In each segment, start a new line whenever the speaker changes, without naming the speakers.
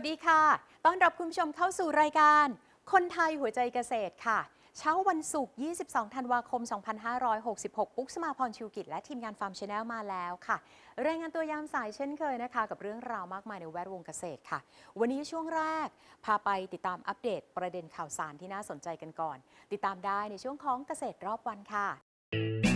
วัสดีค่ะ ต้อนรับคุณผู้ชมเข้าสู่รายการ คนไทยหัวใจเกษตรค่ะ เช้าวันศุกร์ 22 ธันวาคม 2566 ปุ๊กสมาพรชิวกิจและทีมงานฟาร์มชาแนลมาแล้วค่ะ รายงานตัวยามสายเช่นเคยนะคะ กับเรื่องราวมากมายในแวดวงเกษตรค่ะ วันนี้ช่วงแรก พาไปติดตามอัปเดตประเด็นข่าวสารที่น่าสนใจกันก่อน ติดตามได้ในช่วงของเกษตรรอบวันค่ะ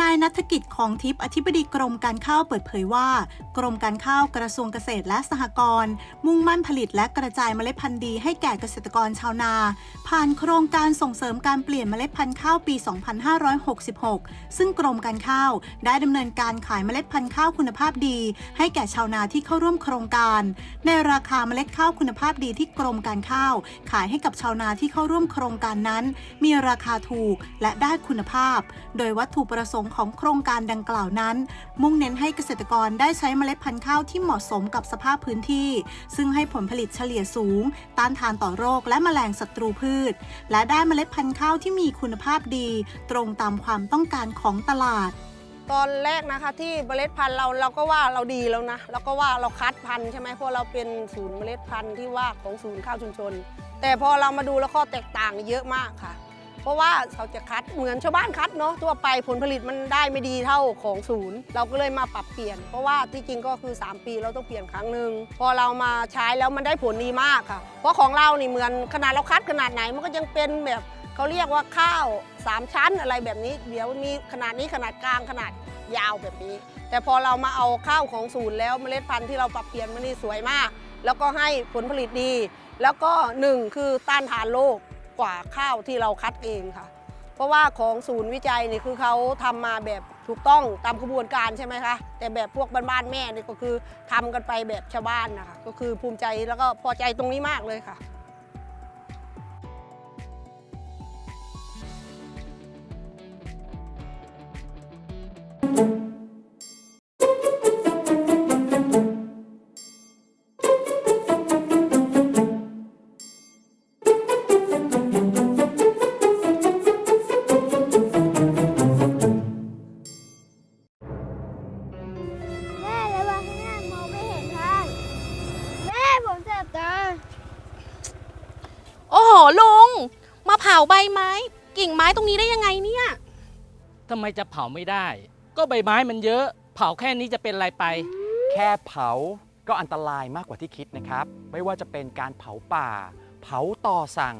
นายนัฐกิจของทิพย์อธิบดีกรมการข้าวเปิดเผยว่า กรมการข้าวกระทรวงเกษตรและสหกรณ์มุ่งมั่นผลิตและกระจายเมล็ดพันธุ์ดีให้แก่เกษตรกรชาวนา ผ่านโครงการส่งเสริมการเปลี่ยนเมล็ดพันธุ์ข้าวปี 2566 ซึ่งกรมการข้าวได้ดำเนินการขายเมล็ดพันธุ์ข้าวคุณภาพดี ให้แก่ชาวนาที่เข้าร่วมโครงการ ในราคาเมล็ดข้าวคุณภาพดีที่กรมการข้าว ขายให้กับชาวนาที่เข้าร่วมโครงการนั้น มีราคาถูกและได้คุณภาพ โดยวัตถุประสงค์ของโครงการดังกล่าวนั้น มุ่งเน้นให้เกษตรกรได้ใช้เมล็ดพันธุ์ข้าวที่เหมาะสมกับสภาพพื้นที่ ซึ่งให้ผลผลิตเฉลี่ยสูง ต้านทานต่อโรคและแมลงศัตรูพืช และได้เมล็ดพันธุ์ข้าวที่มีคุณภาพดี ตรงตามความต้องการของตลาด
ตอนแรกนะคะที่เมล็ดพันธุ์เราเราก็ว่าเราดีแล้วนะเราก็ว่าเราคัดพันธุ์ใช่ไหมเพราะเราเป็นศูนย์เมล็ดพันธุ์ที่ว่าของศูนย์ข้าวชุมชน แต่พอเรามาดูแล้วข้อแตกต่างเยอะมากค่ะ เพราะว่าเขาจะคัดเหมือนชาวบ้านคัดเนาะทั่วไปผลผลิตมันได้ไม่ดีเท่าของศูนย์ เราก็เลยมาปรับเปลี่ยน เพราะว่าที่จริงก็คือ 3 ปีเราต้องเปลี่ยนครั้งหนึ่งพอเรามาใช้แล้วมันได้ผลดีมากค่ะ เพราะของเรานี่เหมือนขนาดเราคัดขนาดไหนมันก็ยังเป็นแบบเขาเรียกว่าข้าวสามชั้นอะไรแบบนี้ เดี๋ยวมีขนาดนี้ขนาดกลางขนาดยาวแบบนี้ แต่พอเรามาเอาข้าวของศูนย์แล้วเมล็ดพันธุ์ที่เราปรับเปลี่ยนมันนี่สวยมาก แล้วก็ให้ผลผลิตดี แล้วก็หนึ่งคือต้านทานโรค กว่าข้าวที่เราคัดเองค่ะ เพราะว่าของศูนย์วิจัยนี่คือเขาทำมาแบบถูกต้องตามกระบวนการใช่ไหมคะ แต่แบบพวกบ้านๆแม่นี่ก็คือทำกันไปแบบชาวบ้านนะคะก็คือภูมิใจแล้วก็พอใจตรงนี้มากเลยค่ะ
ลุง มาเผาใบไม้ กิ่งไม้ตรงนี้ได้ยังไงเนี่ย
ทำไมจะเผาไม่ได้ ก็ใบไม้มันเยอะ เผาแค่นี้จะเป็นไรไป
แค่เผาก็อันตรายมากกว่าที่คิดนะครับ ไม่ว่าจะเป็นการเผาป่า เผาต่อสั่ง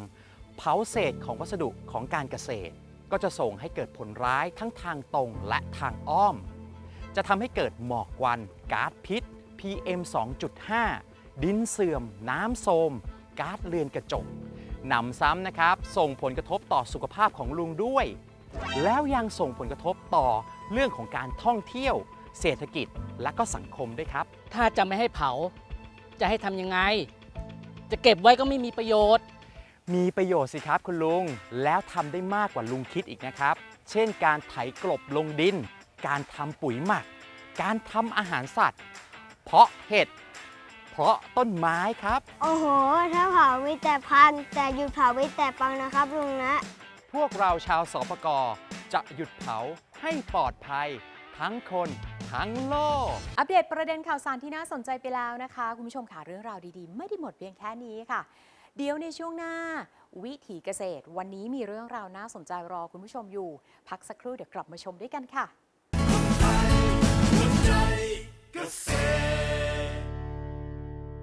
เผาเศษของวัสดุของการเกษตร ก็จะส่งให้เกิดผลร้ายทั้งทางตรงและทางอ้อม จะทำให้เกิดหมอกควันก๊าซพิษ PM 2.5 ดินเสื่อม น้ำโทรมก๊าซเรือนกระจก หนำซ้ำนะครับ ส่งผลกระทบต่อสุขภาพของลุงด้วย แล้วยังส่งผลกระทบต่อเรื่องของการท่องเที่ยว เศรษฐกิจและก็สังคมด้วยครับ
ถ้าจะไม่ให้เผา จะให้ทำยังไง จะเก็บไว้ก็ไม่มีประโยชน์
มีประโยชน์สิครับคุณลุง แล้วทำได้มากกว่าลุงคิดอีกนะครับ เช่น การไถกลบลงดิน การทำปุ๋ยหมัก การทำอาหารสัตว์ เพาะเห็ด เพาะต้นไม้ครับ
โอ้โห ถ้าเผามีแต่พัน แต่หยุดเผามีแต่ปังนะครับลุงนะ
พวกเราชาวสปกจะหยุดเผาให้ปลอดภัย ทั้งคนทั้งโลก
อัปเดตประเด็นข่าวสารที่น่าสนใจไปแล้วนะคะ คุณผู้ชมค่ะเรื่องราวดีๆ ไม่ได้หมดเพียงแค่นี้ค่ะ เดี๋ยวในช่วงหน้า วิถีเกษตร วันนี้มีเรื่องราวน่าสนใจรอคุณผู้ชมอยู่ พักสักครู่เดี๋ยวกลับมาชมด้วยกันค่ะ
Good say